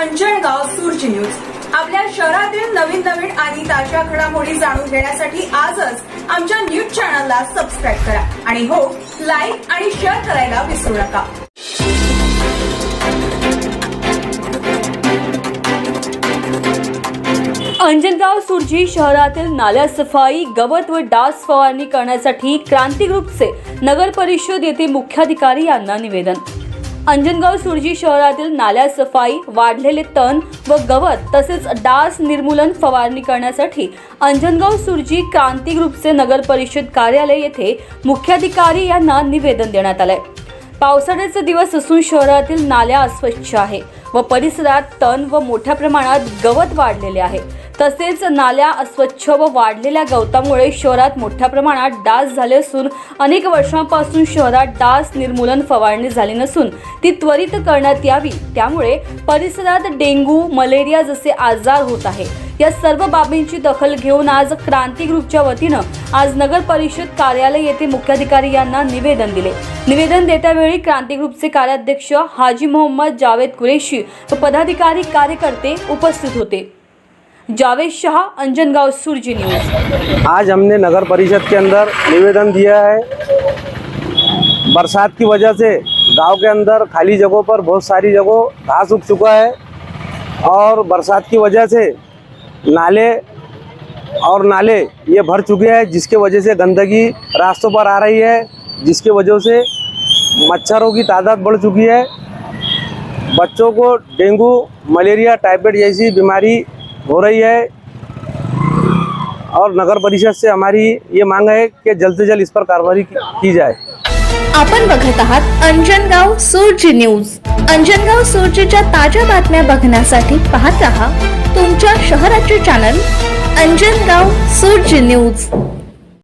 अंजणगाव सूर्य न्यूज. आपल्या शहरातील नवीन नवीन आणि ताज्या घडामोडी जाणून घेण्यासाठी आजच आमच्या न्यूज चॅनलला सबस्क्राईब करा. आणि हो लाईक आणि शेअर करायला विसरू नका. अंजनगाव सुरजी शहरातील नाल्या सफाई गवत व डास फवारणी करण्यासाठी क्रांती ग्रुपचे नगर परिषद येथे मुख्याधिकारी यांना निवेदन. अंजनगाव सुरजी शहरातील नाल्या सफाई वाढलेले तण व गवत तसेच डास निर्मूलन फवारणी करण्यासाठी अंजनगाव सुरजी क्रांती ग्रुपचे नगर परिषद कार्यालय येथे मुख्याधिकारी यांना निवेदन देण्यात आलंय. पावसाळ्याचे दिवस असून शहरातील नाल्या अस्वच्छ आहे व परिसरात तण व मोठ्या प्रमाणात गवत वाढलेले आहे. तसेच नाल्या अस्वच्छ व वाढलेल्या गवतामुळे शहरात मोठ्या प्रमाणात डास झाले असून अनेक वर्षांपासून शहरात डास निर्मूलन फवारणी झाली नसून ती त्वरित करण्यात यावी. त्यामुळे परिसरात डेंग्यू मलेरिया जसे आजार होत आहे. या सर्व बाबींची दखल घेऊन आज क्रांती ग्रुपच्या वतीनं आज नगर परिषद कार्यालय येथे मुख्याधिकारी यांना निवेदन दिले. निवेदन देत्यावेळी क्रांती ग्रुपचे कार्याध्यक्ष हाजी मोहम्मद जावेद कुरेशी व पदाधिकारी कार्यकर्ते उपस्थित होते. जावेद शाह, अंजनगाव, सुरजी न्यूज़। आज हमने नगर परिषद के अंदर निवेदन दिया है। बरसात की वजह से गाँव के अंदर खाली जगहों पर बहुत सारी जगह घास उग चुका है और बरसात की वजह से नाले और नाले ये भर चुके हैं, जिसके वजह से गंदगी रास्तों पर आ रही है, जिसके वजह से मच्छरों की तादाद बढ़ चुकी है। बच्चों को डेंगू, मलेरिया, टाइफाइड जैसी बीमारी हो रही है। और नगर परिषद से हमारी ये मांग है कि जल्द से जल्द इस पर कार्रवाई की जाए। अपन बढ़त आहात अंजनगाव सूर्य न्यूज़। अंजनगाव सूर्जच्या ताज्या बातम्या बघण्यासाठी पाहत रहा तुमच्या शहराचे चॅनल अंजनगाव सूर्य न्यूज़.